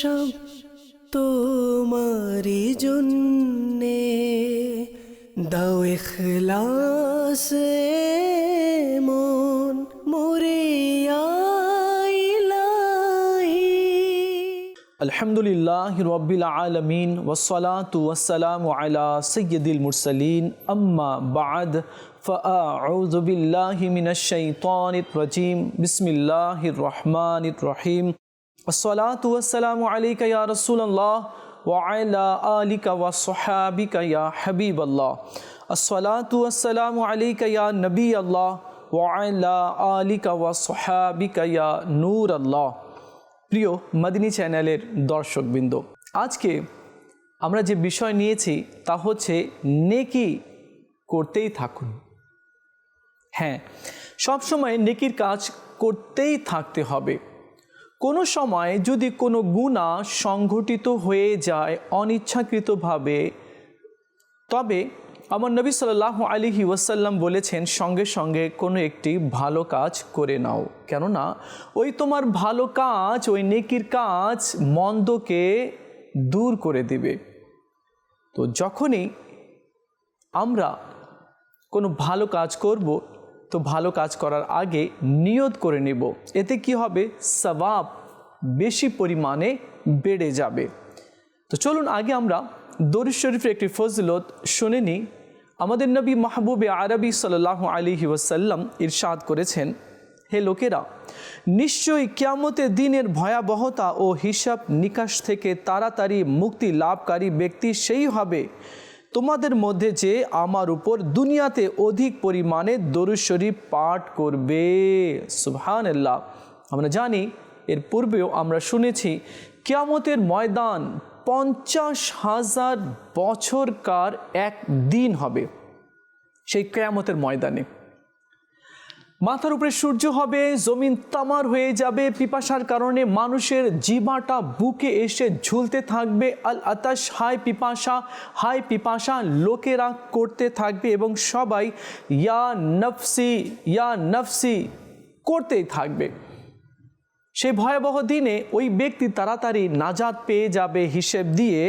সব তোমারি জন্যে দাও ইখলাসে মন মোরিয়া ইলাহি আলহামদুলিল্লাহ রব্বিল আলমিন ওসলাতু ওসালাম আলা সৈয়দুল মুরসলিন আম্মা বাদ فأعوذ بالله من الشيطان الرجيم بسم الله الرحمن الرحيم الصلاة والسلام عليك يا رسول الله وعلى آلك وصحابك يا حبيب الله الصلاة والسلام عليك يا نبي الله وعلى آلك وصحابك يا نور الله প্রিয় মাদিনী চ্যানেলের দর্শকবৃন্দ আজকে আমরা যে বিষয় নিয়েছি তা হচ্ছে নেকি করতেই থাকুন হ্যাঁ সবসময় নেকির কাজ করতেই থাকতে হবে কোনো সময় যদি কোনো গুণা সংঘটিত হয়ে যায় অনিচ্ছাকৃতভাবে, তবে আমার নবী সাল্লাহ আলিহি ওয়াসাল্লাম বলেছেন, সঙ্গে সঙ্গে কোনো একটি ভালো কাজ করে নাও। কেননা, ওই তোমার ভালো কাজ, ওই নেকির কাজ মন্দকে দূর করে দিবে। তো যখনই আমরা কোনো ভালো কাজ করব তো ভালো কাজ করার আগে নিয়ত করে নেব। এতে কি হবে? সবাব বেশি পরিমাণে বেড়ে যাবে। তো চলুন আগে আমরা দরিদ শরীফের একটি ফজলত শুনে নিই। আমাদের নবী মাহবুবে আরবি সাল্লাহ আলিহি ওয়াসাল্লাম ইরশাদ করেছেন, হে লোকেরা, নিশ্চয়ই কিয়ামতের দিনের ভয়াবহতা ও হিসাব নিকাশ থেকে তাড়াতাড়ি মুক্তি লাভকারী ব্যক্তি সেই হবে তোমাদের মধ্যে যে আমার উপর দুনিয়াতে অধিক পরিমাণে দরুদ শরীফ পাঠ করবে। সুবহান আল্লাহ আমরা জানি, এর পূর্বেও আমরা শুনেছি, কিয়ামতের ময়দান পঞ্চাশ হাজার বছরকার এক দিন হবে। সেই কেয়ামতের ময়দানে। মাথার উপরে সূর্য হবে, জমিন তামার হয়ে যাবে। পিপাসার কারণে মানুষের জিবাটা বুকে এসে ঝুলতে থাকবে। আল আতাস হাই পিপাসা হাই পিপাসা, লোকেরা করতে থাকবে এবং সবাই ইয়া নফসি ইয়া নফসি করতেই থাকবে। সেই ভয়াবহ দিনে ওই ব্যক্তি তাড়াতাড়ি নাজাদ পেয়ে যাবে হিসেব দিয়ে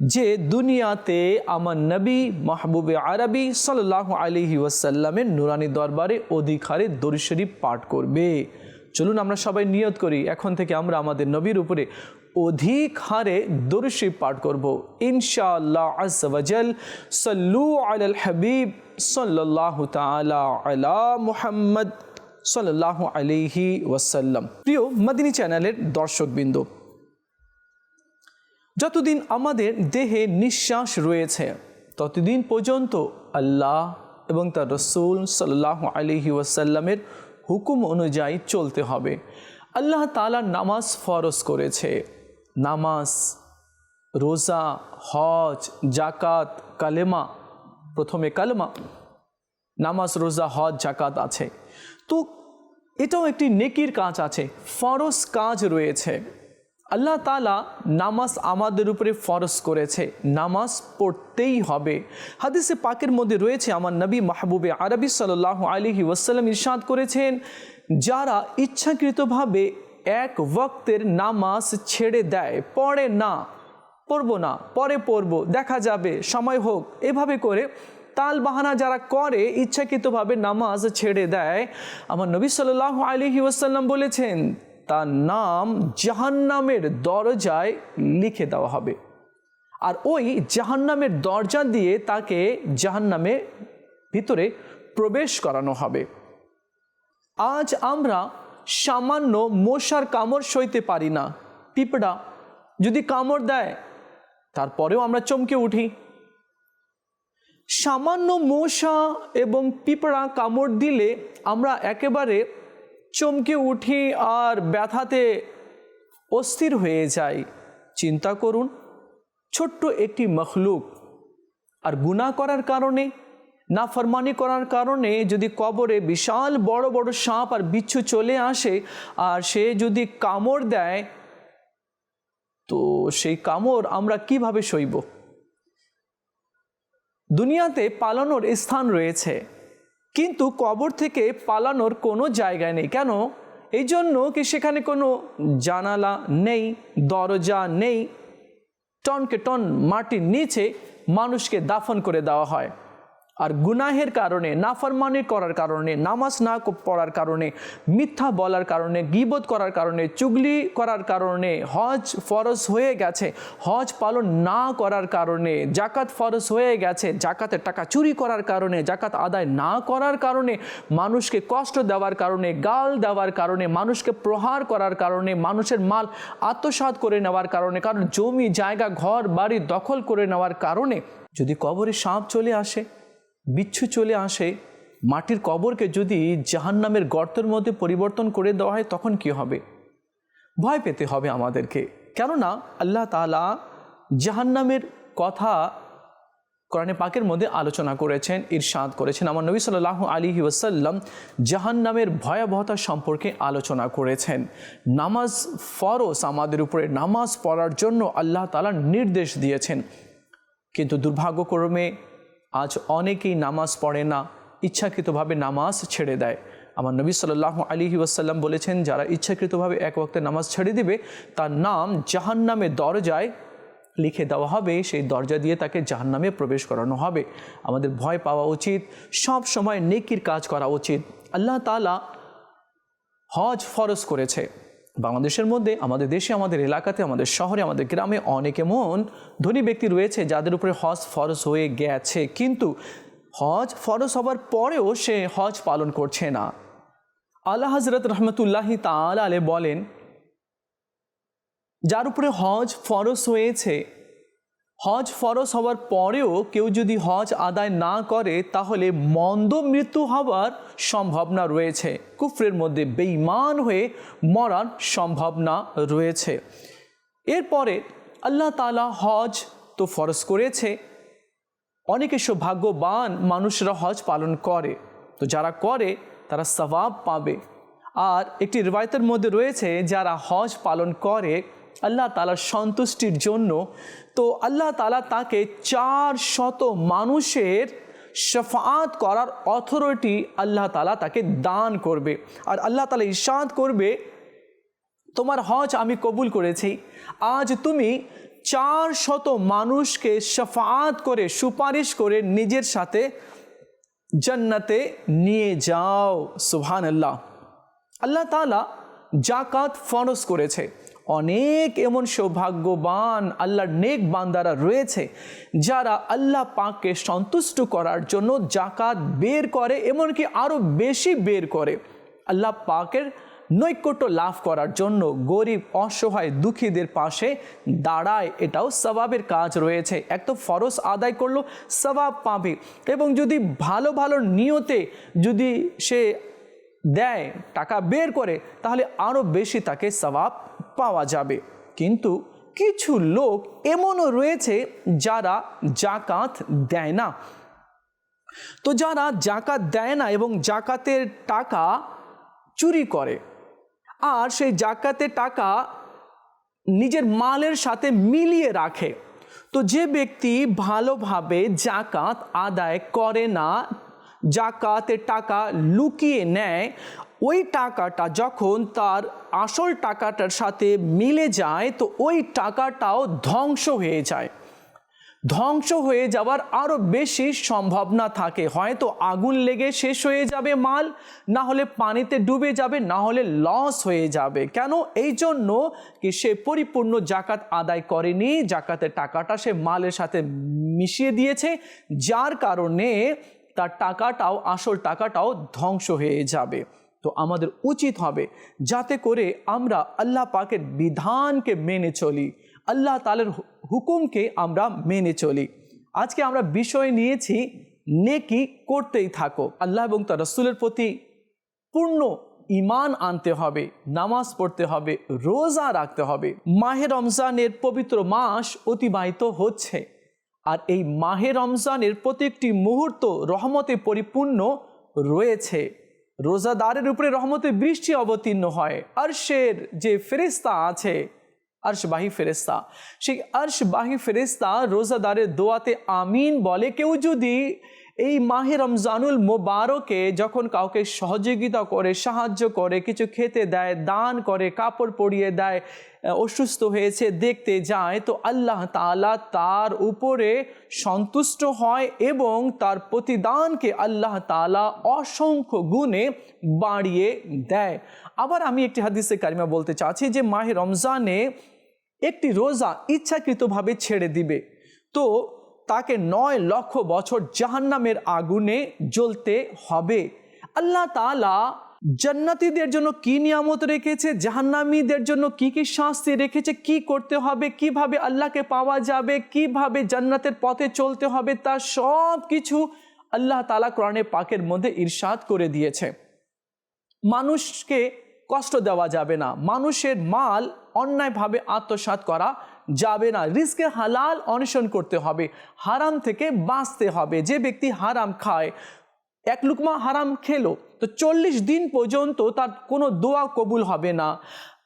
যে দুনিয়াতে আমার নবী মাহবুবে আরবি সাল্লাহ আলিহি ওয়াসাল্লামের নুরানি দরবারে অধিক হারে দরিশরীফ পাঠ করবে। চলুন আমরা সবাই নিয়ত করি, এখন থেকে আমরা আমাদের নবীর উপরে অধিক হারে দরিশরীফ পাঠ করব। ইনশাআল্লাহ সাল্লু আল হাবিব সাল্লাহ তালা আলা আলিহি ওয়াসাল্লাম। প্রিয় মদিনী চ্যানেলের দর্শকবৃন্দ যতদিন আমাদের দেহে নিঃশ্বাস রয়েছে, ততদিন পর্যন্ত আল্লাহ এবং তার রসুল সাল্লাহ আলিহি ওয়াসাল্লামের হুকুম অনুযায়ী চলতে হবে। আল্লাহ তালা নামাজ ফরজ করেছে। নামাজ, রোজা, হজ জাকাত কালেমা, প্রথমে কালেমা, নামাজ, রোজা, হজ জাকাত আছে। তো এটাও একটি নেকির কাজ আছে, ফরজ কাজ রয়েছে। আল্লাহ তালা নামাজ আমাদের উপরে ফরজ করেছে। নামাজ পড়তেই হবে। হাদিসে পাকের মধ্যে রয়েছে, আমার নবী মাহবুবে আরবি সাল্লাহ আলিহি ওয়াসাল্লাম ইরশাদ করেছেন, যারা ইচ্ছাকৃতভাবে এক ওয়াক্তের নামাজ ছেড়ে দেয়, পড়ে না, পড়ব না, পরে পড়ব, দেখা যাবে, সময় হোক, এভাবে করে তাল বাহানা যারা করে, ইচ্ছাকৃতভাবে নামাজ ছেড়ে দেয়, আমার নবী সাল্লাহ আলিহি ওয়াসাল্লাম বলেছেন তার নাম জাহান্নামের দরজায় লিখে দেওয়া হবে। আর ওই জাহান্নামের দরজা দিয়ে তাকে জাহান্নামে ভিতরে প্রবেশ করানো হবে। আজ আমরা সামান্য মশার কামড় সইতে পারি না। পিঁপড়া যদি কামড় দেয়, তারপরেও আমরা চমকে উঠি। সামান্য মশা এবং পিঁপড়া কামড় দিলে আমরা একেবারে চমকে উঠি আর ব্যথাতে অস্থির হয়ে যাই। চিন্তা করুন, ছোট্ট একটি মখলুক আর গুণা করার কারণে, নাফরমানি করার কারণে যদি কবরে বিশাল বড় বড় সাপ আর বিচ্ছু চলে আসে আর সে যদি কামড় দেয়, তো সেই কামড় আমরা কীভাবে সইব? দুনিয়াতে পালানোর স্থান রয়েছে। কিন্তু কবর থেকে পালানোর কোনো জায়গায় নেই। কেন? এই জন্য কি সেখানে কোনো জানালা নেই, দরজা নেই? টনকে টন মাটির নিচে মানুষকে দাফন করে দেওয়া হয়। আর গুনাহের কারণে, নাফরমানি করার কারণে, নামাজ না পড়ার কারণে, মিথ্যা বলার কারণে, গিবত করার কারণে, চুগলি করার কারণে, হজ ফরজ হয়ে গেছে। হজ পালন না করার কারণে, জাকাত ফরজ হয়ে গেছে। জাকাতের টাকা চুরি করার কারণে, জাকাত আদায় না করার কারণে, মানুষকে কষ্ট দেওয়ার কারণে, গাল দেওয়ার কারণে, মানুষকে প্রহার করার কারণে, মানুষের মাল আত্মসাৎ করে নেওয়ার কারণে, কারণ জমি, জায়গা, ঘর, বাড়ি দখল করে নেওয়ার কারণে যদি কবরে সাপ চলে আসে বিচ্ছু চলে আসে, মাটির কবরকে যদি জাহান্নামের গর্তের মধ্যে পরিবর্তন করে দেওয়া হয়, তখন কি হবে? ভয় পেতে হবে আমাদেরকে। কেননা আল্লাহ তালা জাহান্নামের কথা কোরআনে পাকের মধ্যে আলোচনা করেছেন, ইরশাদ করেছেন। আমার নবী সাল্লাহ আলী ওয়াসাল্লাম জাহান্নামের ভয়াবহতা সম্পর্কে আলোচনা করেছেন। নামাজ ফরস আমাদের উপরে, নামাজ পড়ার জন্য আল্লাহ তালা নির্দেশ দিয়েছেন। কিন্তু দুর্ভাগ্যক্রমে আজ অনেকেই নামাজ পড়ে না, ইচ্ছাকৃতভাবে নামাজ ছেড়ে দেয়। আমার নবী সাল্লাহ আলী ওয়াসাল্লাম বলেছেন, যারা ইচ্ছাকৃতভাবে এক ওয়াক্তে নামাজ ছেড়ে দিবে, তার নাম জাহান্নামের দরজায় লিখে দেওয়া হবে। সেই দরজা দিয়ে তাকে জাহান্নামে প্রবেশ করানো হবে। আমাদের ভয় পাওয়া উচিত, সব সময় নেকির কাজ করা উচিত। আল্লাহ তালা হজ ফরজ করেছে। বাংলাদেশের মধ্যে, আমাদের দেশে, আমাদের এলাকাতে, আমাদের শহরে, আমাদের গ্রামে অনেক এমন ধনী ব্যক্তি রয়েছে যাদের উপরে হজ ফরজ হয়ে গেছে। কিন্তু হজ ফরজ হবার পরেও সে হজ পালন করছে না। আল্লাহ হজরত রহমতুল্লাহি তাল আলে বলেন, যার উপরে হজ ফরজ হয়েছে হজ ফরজ হওয়ার পরেও কেউ যদি হজ আদায় না করে, তাহলে মন্দ মৃত্যু হওয়ার সম্ভাবনা রয়েছে। কুফরের মধ্যে বেঈমান হয়ে মরার সম্ভাবনা রয়েছে। এরপরে আল্লাহ তালা হজ তো ফরজ করেছে। অনেকে সৌভাগ্যবান মানুষরা হজ পালন করে। তো যারা করে, তারা সবাব পাবে। আর একটি রিবায়তের মধ্যে রয়েছে, যারা হজ পালন করে আল্লাহ তালার সন্তুষ্টির জন্য। তো আল্লাহ তালা তাকে চার শত মানুষের শফাত করার অথরিটি আল্লাহ তালা তাকে দান করবে। আর আল্লাহ তালা ইশাদ করবে, তোমার হজ আমি কবুল করেছি। আজ তুমি চার শত মানুষকে শফাত করে, সুপারিশ করে নিজের সাথে জান্নাতে নিয়ে যাও। সুবহান আল্লাহ আল্লাহ তালা জাকাত ফরজ করেছে। অনেক এমন সৌভাগ্যবান আল্লাহর নেক বান্দারা রয়েছে, যারা আল্লাহ পাককে সন্তুষ্ট করার জন্য জাকাত বের করে এমনকি আরও বেশি বের করে। আল্লাহ পাকের নৈকট্য লাভ করার জন্য গরিব, অসহায়, দুঃখীদের পাশে দাঁড়ায় এটাও সবাবের কাজ রয়েছে। এক তো ফরজ আদায় করল, সবাব পাবে এবং যদি ভালো ভালো নিয়তে যদি সে দেয়, টাকা বের করে, তাহলে আরও বেশি তাকে সবাব পাওয়া যাবে। কিন্তু কিছু লোক এমনও রয়েছে যারা জাকাত দেয় না। তো যারা জাকাত দেয় না এবং জাকাতের টাকা চুরি করে, আর সেই জাকাতের টাকা নিজের মালের সাথে মিলিয়ে রাখে, তো যে ব্যক্তি ভালোভাবে জাকাত আদায় করে না, জাকাতের টাকা লুকিয়ে নেয় ওই টাকাটা যখন তার আসল টাকাটার সাথে মিলে যায়, তো ওই টাকাটাও ধ্বংস হয়ে যায়। ধ্বংস হয়ে যাওয়ার আরও বেশি সম্ভাবনা থাকে। হয়তো আগুন লেগে শেষ হয়ে যাবে মাল, না হলে পানিতে ডুবে যাবে, না হলে লস হয়ে যাবে। কেন? এই জন্য কি সে পরিপূর্ণ জাকাত আদায় করেনি, জাকাতের টাকাটা সে মালের সাথে মিশিয়ে দিয়েছে, যার কারণে তার টাকাটাও, আসল টাকাটাও ধ্বংস হয়ে যাবে। তো আমাদের উচিত হবে যাতে করে আমরা আল্লাহ পাকের বিধানকে মেনে চলি, আল্লাহ তালের হুকুমকে আমরা মেনে চলি। আজকে আমরা বিষয় নিয়েছি, নেকি করতেই থাকো। আল্লাহ এবং তার রসুলের প্রতি পূর্ণ ইমান আনতে হবে, নামাজ পড়তে হবে, রোজা রাখতে হবে। মাহে রমজানের পবিত্র মাস অতিবাহিত হচ্ছে। আর এই মাহে রমজানের প্রত্যেকটি মুহূর্ত রহমতে পরিপূর্ণ রয়েছে। রোজাদারের উপরে রহমতে বৃষ্টি অবতীর্ণ হয়। আরশের যে ফেরিস্তা আছে, আর্শবাহী ফেরেস্তা সেই আর্শবাহী ফেরেস্তা রোজাদারের দোয়াতে আমিন বলে। কেউ যদি এই মাহে রমজানুল মোবারকে যখন কাউকে সহযোগিতা করে, সাহায্য করে, কিছু খেতে দেয়, দান করে, কাপড় পরিয়ে দেয় অসুস্থ হয়েছে, দেখতে যায়, তো আল্লাহ তাআলা তার উপরে সন্তুষ্ট হয় এবং তার প্রতিদানকে আল্লাহ তাআলা অসংখ্য গুণে বাড়িয়ে দেয়। আবার আমি একটি হাদিসে কারিমা বলতে চাচ্ছি যে মাহে রমজানে একটি রোজা ইচ্ছাকৃতভাবে ছেড়ে দিবে। তো তাকে নয় লক্ষ বছর জাহান্নামের আগুনে জ্বলতে হবে। আল্লাহ তাআলা জান্নাতীদের জন্য কি নিয়ামত রেখেছে? জাহান্নামীদের জন্য কি কি শাস্তি রেখেছে? কি করতে হবে? কীভাবে আল্লাহকে পাওয়া যাবে? কীভাবে জান্নাতের পথে চলতে হবে? তা সব কিছু আল্লাহ তালা কোরআনে পাকের মধ্যে ইরশাদ করে দিয়েছে। মানুষকে কষ্ট দেওয়া যাবে না। মানুষের মাল অন্যায়ভাবে আত্মসাৎ করা যাবে না। রিস্কে হালাল অন্বেষণ করতে হবে। হারাম থেকে বাঁচতে হবে। যে ব্যক্তি হারাম খায় এক লুকমা হারাম খেলো। তো চল্লিশ দিন পর্যন্ত তার কোনো দোয়া কবুল হবে না।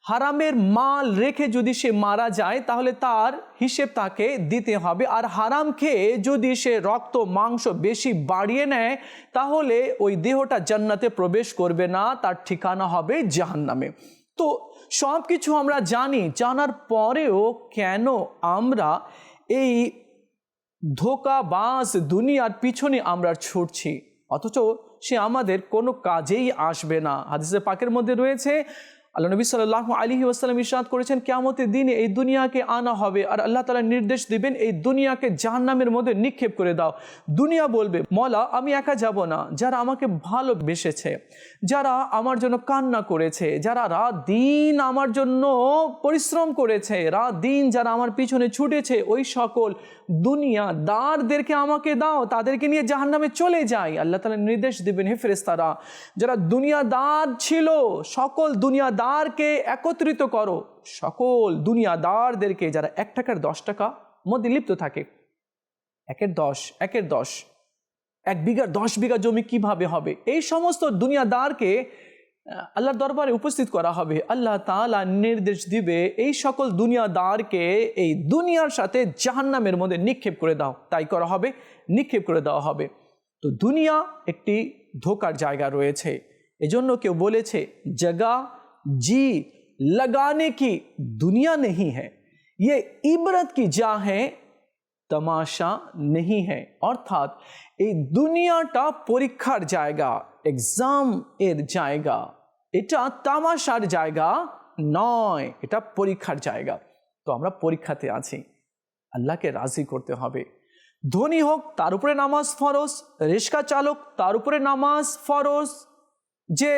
হারামের মাল রেখে যদি সে মারা যায়, তাহলে তার হিসেব তাকে দিতে হবে। আর হারাম খেয়ে যদি সে রক্ত, মাংস বেশি বাড়িয়ে নেয়, তাহলে ওই দেহটা জান্নাতে প্রবেশ করবে না, তার ঠিকানা হবে জাহান্নামে। তো সব কিছু আমরা জানি, জানার পরেও কেন আমরা এই ধোকাবাজ দুনিয়ার পিছনে আমরা ছুটছি? অথচ সে আমাদের কোনো কাজেই আসবে না। হাদিসে পাকের মধ্যে রয়েছে আল্লাহ নবী সাল্লাহ আলী ওসালাম ইরশাদ করেছেন কেমতের দিনে এই দুনিয়াকে আনা হবে আর আল্লাহ তালা নির্দেশ দিবেন, এই দুনিয়াকে জাহান্নামের মধ্যে নিক্ষেপ করে দাও। দুনিয়া বলবে, মলা, আমি একা যাব না। যারা আমাকে ভালোবেসেছে, যারা আমার জন্য কান্না করেছে, যারা রাত দিন আমার জন্য পরিশ্রম করেছে, রাত দিন যারা আমার পিছনে ছুটেছে, ওই সকল দুনিয়া দারদেরকে আমাকে দাও, তাদেরকে নিয়ে জাহান্নামে চলে যাই। আল্লাহ তালা নির্দেশ দিবেন, হে ফেরেস্তারা যারা দুনিয়াদার ছিল, সকল দুনিয়াদারকে একত্রিত করো। সকল দুনিয়াদারদেরকে যারা এক টাকার দশ টাকা মধ্যে লিপ্ত থাকে। একের দশ একের দশ, এক বিঘার দশ বিঘা জমি কীভাবে হবে? এই সমস্ত দুনিয়াদারকে আল্লাহর দরবারে উপস্থিত করা হবে। আল্লাহ তালা নির্দেশ দিবে, এই সকল দুনিয়াদারকে এই দুনিয়ার সাথে জাহান্নামের মধ্যে নিক্ষেপ করে দাও। তাই করা হবে, নিক্ষেপ করে দেওয়া হবে। তো দুনিয়া একটি ধোকার জায়গা রয়েছে। এজন্য কেউ বলেছে, জগা জি लगाने की दुनिया नहीं है ये इबरत की जा है তামাশা নেহি হ্যাঁ অর্থাৎ এই দুনিয়াটা পরীক্ষার জায়গা এক্সাম এর জায়গা এটা তামাশার জায়গা নয় এটা পরীক্ষার জায়গা তো আমরা পরীক্ষাতে আছি আল্লাহকে রাজি করতে হবে ধনী হোক তার উপরে নামাজ ফরজ রিক্সা চালক তার উপরে নামাজ ফরজ যে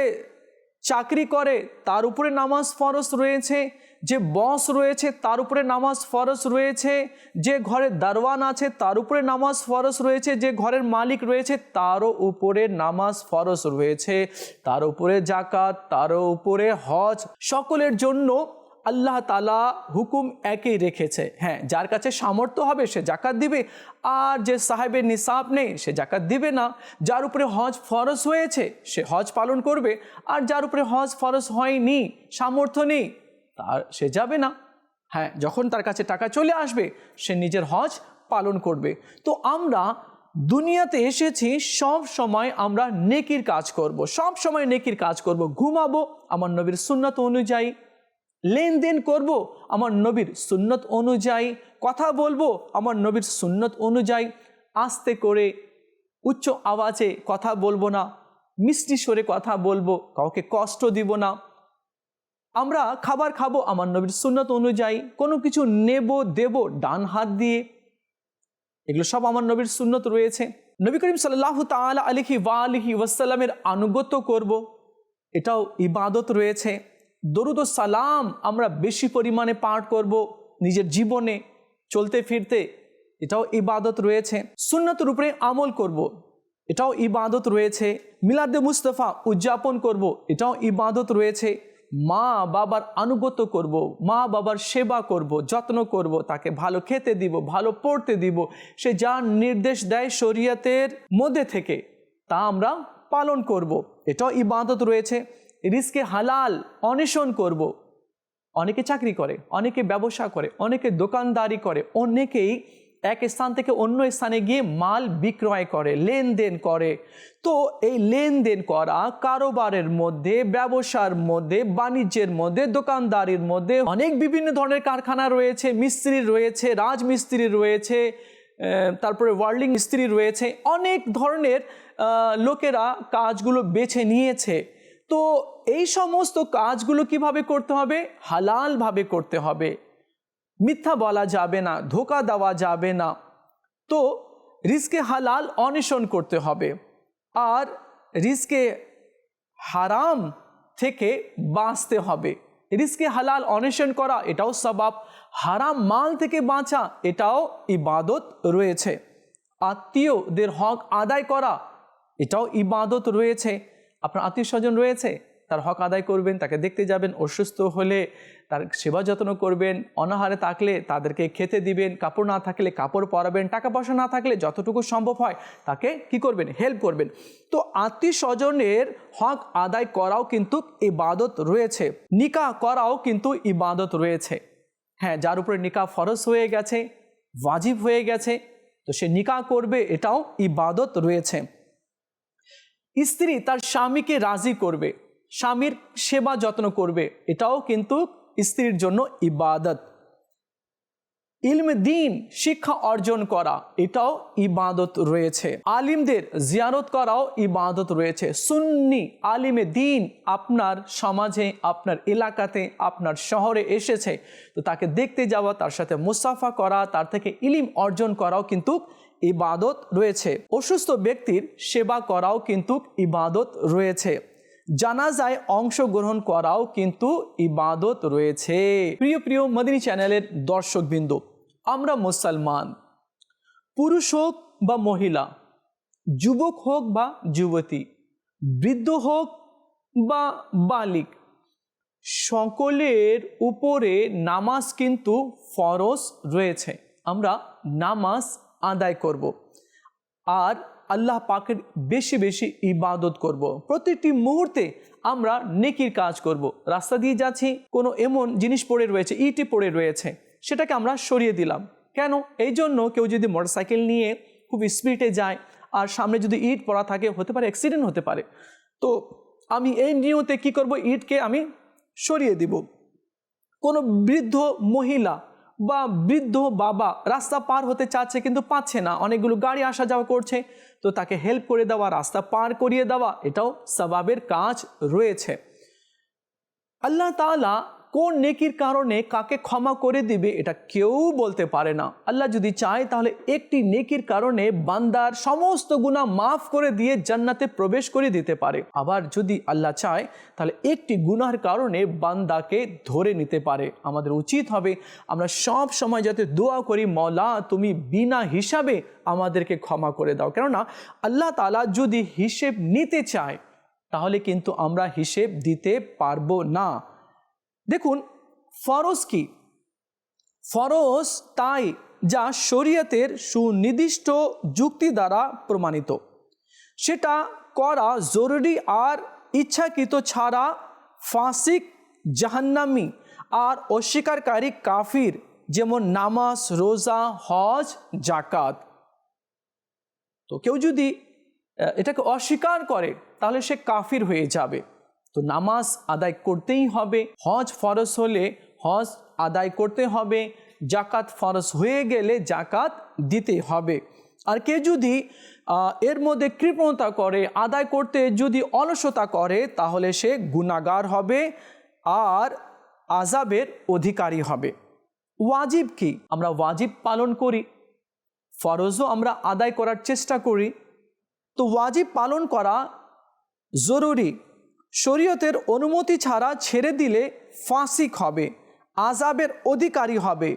চাকরি করে, তার উপরে নামাজ ফরস রয়েছে। যে বস রয়েছে, তার উপরে নামাজ ফরস রয়েছে। যে ঘরের দারওয়ান আছে, তার উপরে নামাজ ফরস রয়েছে। যে ঘরের মালিক রয়েছে, তারও উপরে নামাজ ফরস রয়েছে। তার উপরে জাকাত, তারও উপরে হজ। সকলের জন্য আল্লাহ তালা হুকুম একই রেখেছে হ্যাঁ যার কাছে সামর্থ্য হবে সে জাকাত দিবে, আর যে সাহেবের নিসাব নেই সে জাকাত দিবে না যার উপরে হজ ফরজ হয়েছে সে হজ পালন করবে, আর যার উপরে হজ ফরজ হয়নি, সামর্থ্য নেই, তার সে যাবে না হ্যাঁ যখন তার কাছে টাকা চলে আসবে, সে নিজের হজ পালন করবে তো আমরা দুনিয়াতে এসেছি, সব সময় আমরা নেকির কাজ করব। সব সময় নেকির কাজ করব। ঘুমাবো, আমার নবীর সুন্নত অনুযায়ী লেনদেন করব, আমার নবীর সুন্নত অনুযায়ী কথা বলব, আমার নবীর সুন্নত অনুযায়ী আস্তে করে উচ্চ আওয়াজে কথা বলব না, মিষ্টি স্বরে কথা বলব, কাউকে কষ্ট দিব না। আমরা খাবার খাব, আমার নবীর সুন্নত অনুযায়ী কোনো কিছু নেব, দেব ডান হাত দিয়ে। এগুলো সব আমার নবীর সুন্নত রয়েছে। নবী করিম সাল্লাহ তালা আলিহি ওয়া আলিহি ওয়াসাল্লামের আনুগত্য করব, এটাও ইবাদত রয়েছে। দরুদ ও সালাম আমরা বেশি পরিমাণে পাঠ করব নিজের জীবনে চলতে ফিরতে এটাও ইবাদত রয়েছে সুন্নতের উপরে আমল করব। এটাও ইবাদত রয়েছে মিলাদে মুস্তফা উদযাপন করব। এটাও ইবাদত রয়েছে মা বাবার আনুগত্য করব। মা বাবার সেবা করব, যত্ন করব, তাকে ভালো খেতে দিব ভালো পড়তে দিব সে যা নির্দেশ দেয় শরীয়তের মধ্যে থেকে তা আমরা পালন করব। এটাও ইবাদত রয়েছে রিস্কে হালাল অন্বেষণ করব। অনেকে চাকরি করে, অনেকে ব্যবসা করে, অনেকে দোকানদারি করে, অনেকেই এক স্থান থেকে অন্য স্থানে গিয়ে মাল বিক্রয় করে, লেনদেন করে তো এই লেনদেন করা কারোবারের মধ্যে, ব্যবসার মধ্যে, বাণিজ্যের মধ্যে, দোকানদারির মধ্যে অনেক বিভিন্ন ধরনের কারখানা রয়েছে, মিস্ত্রি রয়েছে, রাজমিস্ত্রি রয়েছে তারপরে ওয়ার্ল্ডিং মিস্ত্রি রয়েছে, অনেক ধরনের লোকেরা কাজগুলো বেছে নিয়েছে তো এই সমস্ত কাজগুলো কীভাবে করতে হবে? হালালভাবে করতে হবে। মিথ্যা বলা যাবে না, ধোকা দেওয়া যাবে না। তো রিস্কে হালাল অন্বেষণ করতে হবে। আর রিস্কে হারাম থেকে বাঁচতে হবে। রিস্কে হালাল অন্বেষণ করা, এটাও সবাব। হারাম মাল থেকে বাঁচা, এটাও ইবাদত রয়েছে। আত্মীয়দের হক আদায় করা, এটাও ইবাদত রয়েছে। আপনার আত্মীয় স্বজন রয়েছে, তার হক আদায় করবেন, তাকে দেখতে যাবেন, অসুস্থ হলে তার সেবা যত্ন করবেন, অনাহারে থাকলে তাদেরকে খেতে দিবেন, কাপড় না থাকলে কাপড় পরাবেন, টাকা পয়সা না থাকলে যতটুকু সম্ভব হয় তাকে কি করবেন? হেল্প করবেন। তো আত্মীয় স্বজনের হক আদায় করাও কিন্তু ইবাদত রয়েছে। নিকা করাও কিন্তু ইবাদত রয়েছে। হ্যাঁ যার উপরে নিকা ফরজ হয়ে গেছে, ওয়াজিব হয়ে গেছে, তো সে নিকা করবে, এটাও ইবাদত রয়েছে। স্ত্রী তার স্বামীকে রাজি করবে, স্বামীর সেবা যত্ন করবে, এটাও কিন্তু স্ত্রীর জন্য ইবাদত। ইলম দিন, শিক্ষা অর্জন করা, এটাও ইবাদত রয়েছে। আলিমদের জিয়ারত করাও ইবাদত রয়েছে। সুন্নি আলিমে দিন আপনার সমাজে, আপনার এলাকাতে, আপনার শহরে এসেছে, তো তাকে দেখতে যাওয়া, তার সাথে মুসাফা করা, তার থেকে ইলিম অর্জন করাও কিন্তু ইবাদত রয়েছে। অসুস্থ ব্যক্তির সেবা করাও কিন্তু ইবাদত রয়েছে। জানাজায় অংশগ্রহণ করাও কিন্তু ইবাদত রয়েছে। প্রিয় প্রিয় মদিনী চ্যানেলের দর্শকবৃন্দ, আমরা মুসলমান, পুরুষ হোক বা মহিলা, যুবক হোক বা যুবতী, বৃদ্ধ হোক বা বালিক, সকলের উপরে নামাজ কিন্তু ফরজ রয়েছে। আমরা নামাজ আদায় করব। আর আল্লাহ পাকের বেশি বেশি ইবাদত করব। প্রতিটি মুহূর্তে আমরা নেকির কাজ করব। রাস্তা দিয়ে যাচ্ছি, কোনো এমন জিনিস পড়ে রয়েছে, ইটি পড়ে রয়েছে, সেটাকে আমরা সরিয়ে দিলাম। কেন? এই জন্য কেউ যদি মোটরসাইকেল নিয়ে খুব স্পিডে যায়, আর সামনে যদি ইট পড়া থাকে, হতে পারে অ্যাক্সিডেন্ট হতে পারে। তো আমি এই নিয়তে কি করব? ইটকে আমি সরিয়ে দিব। কোনো বৃদ্ধ মহিলা বা বৃদ্ধ বাবা রাস্তা পার হতে চাচ্ছে কিন্তু পাচ্ছে না। অনেকগুলো গাড়ি আসা যাওয়া করছে। তো তাকে হেল্প করে দেওয়া, রাস্তা পার করিয়ে দেওয়া, এটাও সবাবের কাজ রয়েছে। আল্লাহ তাআলা কোন নেকির কারণে কাকে ক্ষমা করে দিবে এটা কেউ বলতে পারে না। আল্লাহ যদি চায় তাহলে একটি নেকির কারণে বান্দার সমস্ত গুণা মাফ করে দিয়ে জান্নাতে প্রবেশ করে দিতে পারে। আবার যদি আল্লাহ চায় তাহলে একটি গুনার কারণে বান্দাকে ধরে নিতে পারে। আমাদের উচিত হবে আমরা সব সময় যাতে দোয়া করি, মলা, তুমি বিনা হিসাবে আমাদেরকে ক্ষমা করে দাও। কেননা আল্লাহ তালা যদি হিসেব নিতে চায় তাহলে কিন্তু আমরা হিসেব দিতে পারব না। দেখুন, ফরজ কি? ফরজ তাই যা শরীয়তের সুনির্দিষ্ট যুক্তি দ্বারা প্রমাণিত। সেটা করা জরুরি আর ইচ্ছাকৃত ছাড়া ফাঁসিক, জাহান্নামি আর অস্বীকারী কাফির, যেমন নামাজ, রোজা, হজ জাকাত তো কেউ যদি এটাকে অস্বীকার করে, তাহলে সে কাফির হয়ে যাবে। তো নামাজ আদায় করতেই হবে, হজ ফরজ হলে হজ আদায় করতে হবে, জাকাত ফরজ হয়ে গেলে জাকাত দিতে হবে। আর কে যদি এর মধ্যে কৃপণতা করে, আদায় করতে যদি অলসতা করে, তাহলে সে গুণাগার হবে আর আজাবের অধিকারী হবে। ওয়াজিব কি? আমরা ওয়াজিব পালন করি, ফরজও আমরা আদায় করার চেষ্টা করি। তো ওয়াজিব পালন করা জরুরি। শরীয়তের অনুমতি ছাড়া ছেড়ে দিলে ফাঁসিক হবে আজাবের অধিকারী হবে।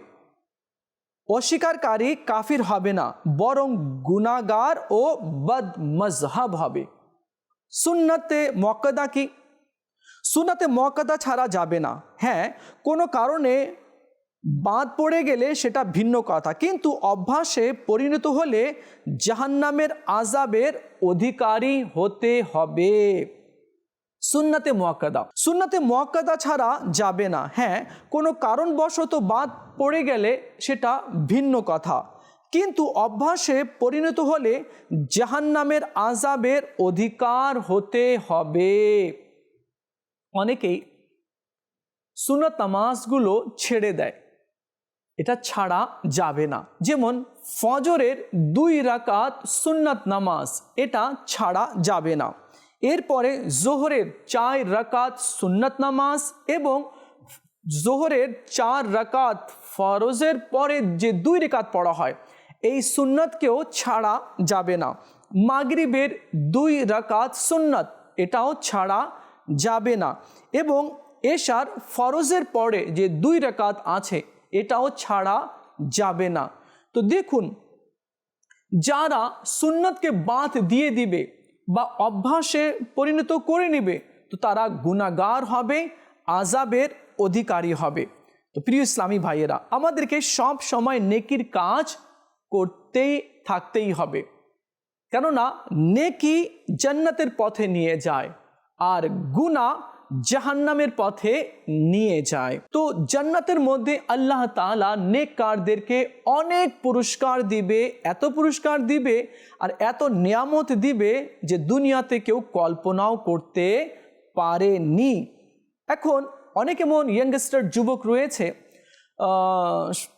অস্বীকারী কাফির হবে না, বরং গুনাগার ও বদ মজহাব হবে। সুন্নতে মক্কদা কি? সুন্নতে মক্কদা ছাড়া যাবে না। হ্যাঁ কোনো কারণে বাদ পড়ে গেলে সেটা ভিন্ন কথা, কিন্তু অভ্যাসে পরিণত হলে জাহান্নামের আজাবের অধিকারী হতে হবে। সুন্নাতে মোয়াক্কাদা। সুন্নাতে মোয়াক্কাদা ছাড়া যাবে না। হ্যাঁ কোনো কারণবশত বাদ পড়ে গেলে সেটা ভিন্ন কথা। কিন্তু অভ্যাসে পরিণত হলে জাহান্নামের আজাবের অধিকার হতে হবে। অনেকেই সুনত নামাজগুলো ছেড়ে দেয়। এটা ছাড়া যাবে না। যেমন ফজরের দুই রাকাত সুন্নাত নামাজ, এটা ছাড়া যাবে না। এরপরে জোহরের চার রাকাত সুন্নত নামাজ এবং জোহরের চার রাকাত ফরজের পরে যে দুই রেকাত পড়া হয়, এই সুন্নাতকেও ছাড়া যাবে না। মাগরিবের দুই রাকাত সুন্নত, এটাও ছাড়া যাবে না। এবং এশার ফরজের পরে যে দুই রাকাত আছে, এটাও ছাড়া যাবে না। তো দেখুন, যারা সুন্নতকে বাদ দিয়ে দিবে বা অভ্যাসে পরিণত করে নেবে, তো তারা গুণাগার হবে আজাবের অধিকারী হবে। তো প্রিয় ইসলামী ভাইয়েরা, আমাদেরকে সব সময় নেকির কাজ করতেই থাকতেই হবে। কেননা, নেকি জান্নাতের পথে নিয়ে যায়, আর গুণা জাহান্নামের পথে নিয়ে যায়। তো জান্নাতের মধ্যে আল্লাহ তালা নেককারদেরকে অনেক পুরস্কার দিবে, এত পুরস্কার দিবে আর এত নিয়ামত দিবে যে দুনিয়াতে কেউ কল্পনাও করতে পারেনি। এখন অনেক এমন ইয়াংস্টার যুবক রয়েছে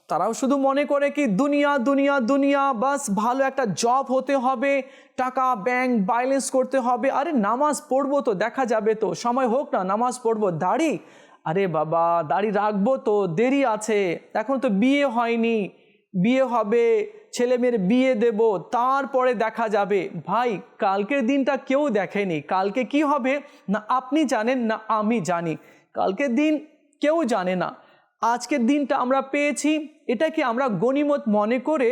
তারাও শুধু মনে করে কি দুনিয়া দুনিয়া দুনিয়া, বাস ভালো একটা জব হতে হবে, টাকা ব্যাংক ব্যালেন্স করতে হবে। আরে নামাজ পড়ব তো, দেখা যাবে তো। সময় হোক না, নামাজ পড়ব। দাড়ি? আরে বাবা, দাড়ি রাখব তো, দেরি আছে। এখন তো বিয়ে হয়নি। বিয়ে হবে ছেলে মেয়ের বিয়ে দেব, তারপরে দেখা যাবে। ভাই, কালকের দিনটা কেউ দেখেনি। কালকে কি হবে? না আপনি জানেন, না আমি জানি। কালকের দিন কেউ জানে না। আজকের দিনটা আমরা পেয়েছি। এটাকে আমরা গণিমত মনে করে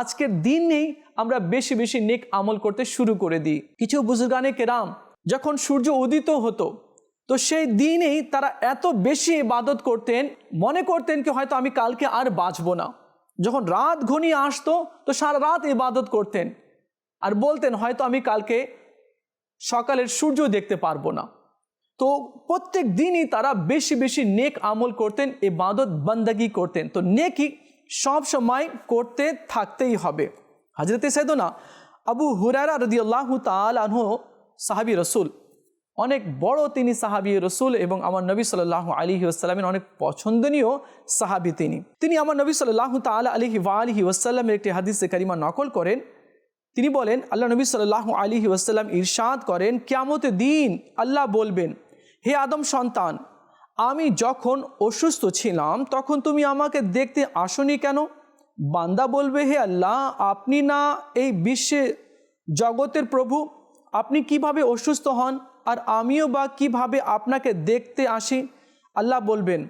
আজকের দিনেই আমরা বেশি বেশি নেক আমল করতে শুরু করে দিই। কিছু বুজুর্গানে কেরাম যখন সূর্য উদিত হতো, তো সেই দিনেই তারা এত বেশি ইবাদত করতেন, মনে করতেন কি হয়তো আমি কালকে আর বাঁচবো না। যখন রাত ঘনিয়ে আসতো, তো সারা রাত ইবাদত করতেন। আর বলতেন হয়তো আমি কালকে সকালের সূর্য দেখতে পারব না। তো প্রত্যেক দিনই তারা বেশি বেশি নেক আমল করতেন, ইবাদত, বন্দাগি করতেন। তো নেকি সব সময় করতে থাকতেই হবে। হাজরতে সেদনা আবু হুরারা রদি আল্লাহ তালহ সাহাবি রসুল, অনেক বড় তিনি সাহাবি রসুল এবং আমার নবী সাল্লাহ আলী ওসাল্লামের অনেক পছন্দনীয় সাহাবি তিনি। তিনি আমার নবী সাল্লাহ তাল আলহি আলহি ওসাল্লামের একটি হাদিসে কারিমা নকল করেন। তিনি বলেন, আল্লাহ নবী সাল্লাহ আলী ওসাল্লাম ইরশাদ করেন ক্যামতে দিন আল্লাহ বলবেন হে আদম সন্তান, আমি যখন অসুস্থ ছিলাম, তখন তুমি আমাকে দেখতে আসনি কেন? বান্দা বলবে, হে আল্লাহ, আপনি না এই বিশ্বে জগতের প্রভু? আপনি কীভাবে অসুস্থ হন? আর আমিও বা কীভাবে আপনাকে দেখতে আসি? আল্লাহ বলবেন,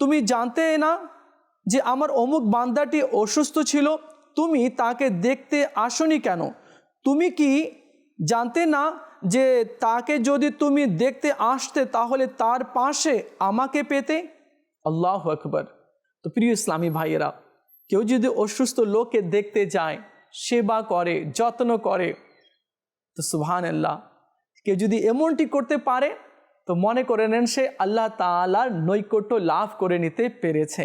তুমি জানতে না যে আমার অমুক বান্দাটি অসুস্থ ছিল, তুমি তাকে দেখতে আসনি কেন? তুমি কি জানতে না যে তাকে যদি তুমি দেখতে আসতে, তাহলে তার পাশে আমাকে পেতে? আল্লাহ আকবর। তো প্রিয় ইসলামী ভাইয়েরা, কেউ যদি অসুস্থ লোককে দেখতে যায়, সেবা করে, যত্ন করে, তো সুহান আল্লাহ কেউ যদি এমনটি করতে পারে, তো মনে করে নেন সে আল্লাহ তালার নৈকট্য লাভ করে নিতে পেরেছে।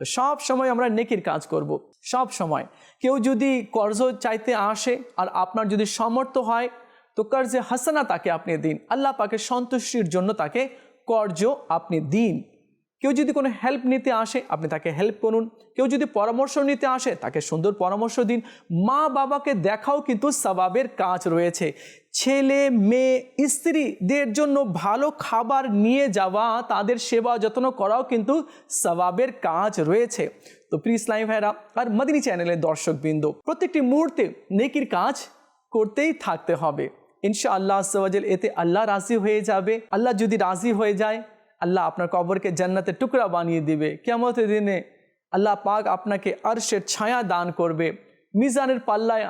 সব সময় আমরা নেকির কাজ করব। সব সময়। কেউ যদি কর্জ চাইতে আসে, আর আপনার যদি সমর্থ হয় তো কর্জে হাসানা তাকে আপনি দিন। আল্লাহ পাকে সন্তুষ্টির জন্য তাকে কর্জ আপনি দিন। কেউ যদি কোনো হেল্প নিতে আসে, আপনি তাকে হেল্প করুন। কেউ যদি পরামর্শ নিতে আসে, তাকে সুন্দর পরামর্শ দিন। মা বাবাকে দেখাও কিন্তু সবাবের কাজ রয়েছে। ছেলে, মেয়ে, স্ত্রীদের জন্য ভালো খাবার নিয়ে যাওয়া, তাদের সেবা যত্ন করাও কিন্তু সবাবের কাজ রয়েছে। তো প্রিয় ইসলামী ভাইরা আর মদিনী চ্যানেলের দর্শকবৃন্দ, প্রত্যেকটি মুহূর্তে নেকির কাজ করতেই থাকতে হবে। ইনশা আল্লাহ এতে আল্লাহ রাজি হয়ে যাবে। আল্লাহ যদি রাজি হয়ে যায়, আল্লাহ আপনার কবরকে জান্নাতের টুকরা বানিয়ে দিবে। কেমতের দিনে আল্লাহ পাক আপনাকে আরশের ছায়া দান করবে। মিজানের পাল্লায়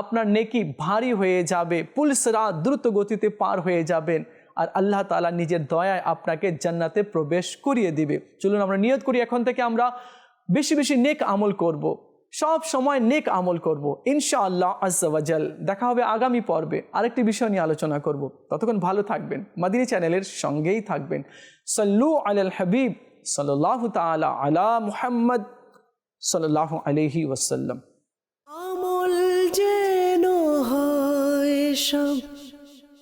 আপনার নেকি ভারী হয়ে যাবে। পুলিশ রাত দ্রুত গতিতে পার হয়ে যাবেন। আর আল্লাহ তালা নিজের দয়ায় আপনাকে জান্নাতে প্রবেশ করিয়ে দিবে। চলুন আমরা নিয়ত করি, এখন থেকে আমরা বেশি বেশি নেক আমল করব। সব সময় নেক আমল করব, ইনশাআল্লাহ আজাল দেখা হবে আগামী পর্বে আরেকটি বিষয় নিয়ে আলোচনা করব। ততক্ষণ ভালো থাকবেন, মাদিনী চ্যানেলের সঙ্গেই থাকবেন। সল্লু আল হাবিব সাল্লাহ তালা আলা মুহাম্মদ সাল্লাহ আলহি ওয়াসাল্লাম। আমল যেন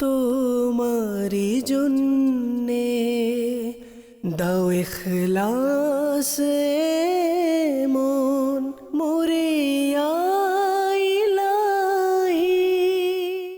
তোমারি জন্যে, দাও এখলাসে